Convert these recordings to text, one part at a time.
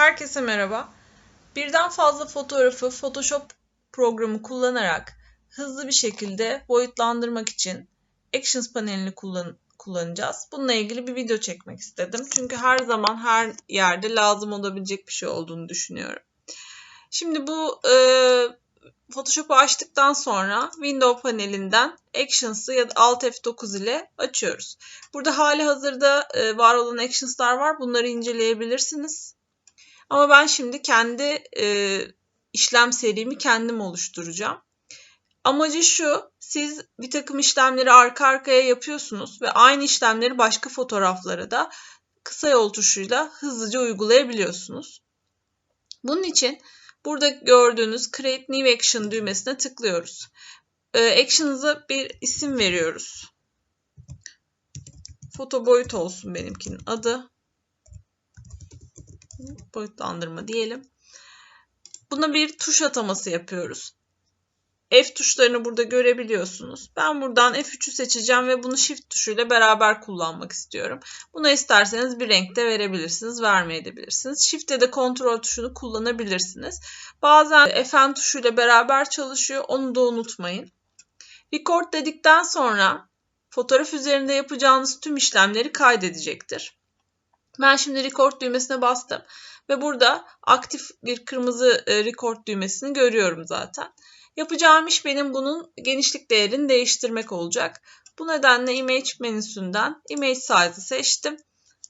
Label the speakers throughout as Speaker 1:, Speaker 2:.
Speaker 1: Herkese merhaba. Birden fazla fotoğrafı Photoshop programı kullanarak hızlı bir şekilde boyutlandırmak için Actions panelini kullan kullanacağız. Bununla ilgili bir video çekmek istedim. Çünkü her zaman her yerde lazım olabilecek bir şey olduğunu düşünüyorum. Şimdi bu e, Photoshop'u açtıktan sonra Window panelinden Actions'ı ya da Alt F9 ile açıyoruz. Burada hali hazırda e, var olan Actions'lar var. Bunları inceleyebilirsiniz. Ama ben şimdi kendi e, işlem serimi kendim oluşturacağım. Amacı şu, siz bir takım işlemleri arka arkaya yapıyorsunuz ve aynı işlemleri başka fotoğraflara da kısa yol tuşuyla hızlıca uygulayabiliyorsunuz. Bunun için burada gördüğünüz Create New Action düğmesine tıklıyoruz. E, action'ımıza bir isim veriyoruz. Foto boyut olsun benimkinin adı boyutlandırma diyelim. Buna bir tuş ataması yapıyoruz. F tuşlarını burada görebiliyorsunuz. Ben buradan F3'ü seçeceğim ve bunu Shift tuşuyla beraber kullanmak istiyorum. Buna isterseniz bir renkte verebilirsiniz, vermeyebilirsiniz. Shift'te de kontrol tuşunu kullanabilirsiniz. Bazen Fn tuşuyla beraber çalışıyor, onu da unutmayın. Record dedikten sonra fotoğraf üzerinde yapacağınız tüm işlemleri kaydedecektir. Ben şimdi record düğmesine bastım ve burada aktif bir kırmızı e, record düğmesini görüyorum zaten. Yapacağım iş benim bunun genişlik değerini değiştirmek olacak. Bu nedenle image menüsünden image size'ı seçtim.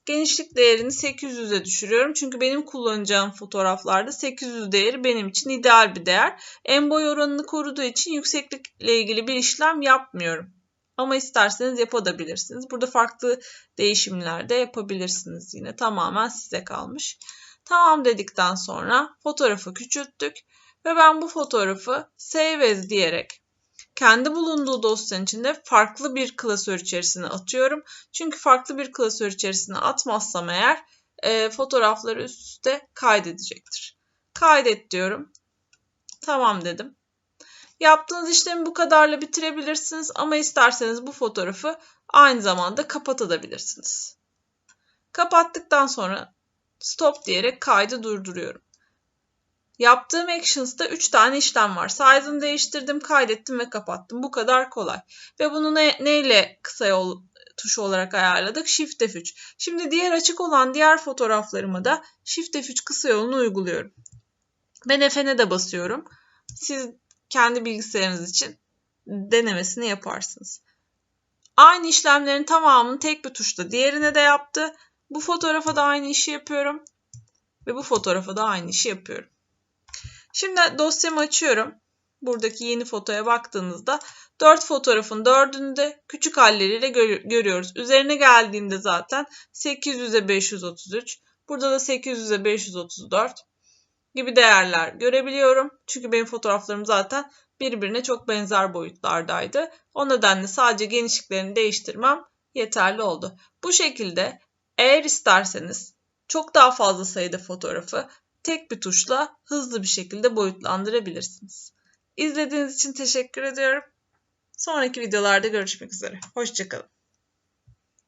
Speaker 1: Genişlik değerini 800'e düşürüyorum. Çünkü benim kullanacağım fotoğraflarda 800 değeri benim için ideal bir değer. En boy oranını koruduğu için yükseklikle ilgili bir işlem yapmıyorum. Ama isterseniz yapabilirsiniz. Burada farklı değişimler de yapabilirsiniz yine. Tamamen size kalmış. Tamam dedikten sonra fotoğrafı küçülttük ve ben bu fotoğrafı Save As diyerek kendi bulunduğu dosyanın içinde farklı bir klasör içerisine atıyorum. Çünkü farklı bir klasör içerisine atmazsam eğer e, fotoğrafları üst üste kaydedecektir. Kaydet diyorum. Tamam dedim. Yaptığınız işlemi bu kadarla bitirebilirsiniz ama isterseniz bu fotoğrafı aynı zamanda kapatabilirsiniz. Kapattıktan sonra stop diyerek kaydı durduruyorum. Yaptığım actions'ta 3 tane işlem var. Size'ını değiştirdim, kaydettim ve kapattım. Bu kadar kolay. Ve bunu ne, neyle kısa yol tuşu olarak ayarladık? Shift F3. Şimdi diğer açık olan diğer fotoğraflarımı da Shift F3 kısa yolunu uyguluyorum. Ben F'ne de basıyorum. Siz kendi bilgisayarınız için denemesini yaparsınız. Aynı işlemlerin tamamını tek bir tuşla diğerine de yaptı. Bu fotoğrafa da aynı işi yapıyorum. Ve bu fotoğrafa da aynı işi yapıyorum. Şimdi dosyamı açıyorum. Buradaki yeni fotoya baktığınızda 4 fotoğrafın 4'ünü de küçük halleriyle görüyoruz. Üzerine geldiğinde zaten 800'e 533, burada da 800'e 534 gibi değerler görebiliyorum. Çünkü benim fotoğraflarım zaten birbirine çok benzer boyutlardaydı. O nedenle sadece genişliklerini değiştirmem yeterli oldu. Bu şekilde eğer isterseniz çok daha fazla sayıda fotoğrafı tek bir tuşla hızlı bir şekilde boyutlandırabilirsiniz. İzlediğiniz için teşekkür ediyorum. Sonraki videolarda görüşmek üzere. Hoşçakalın.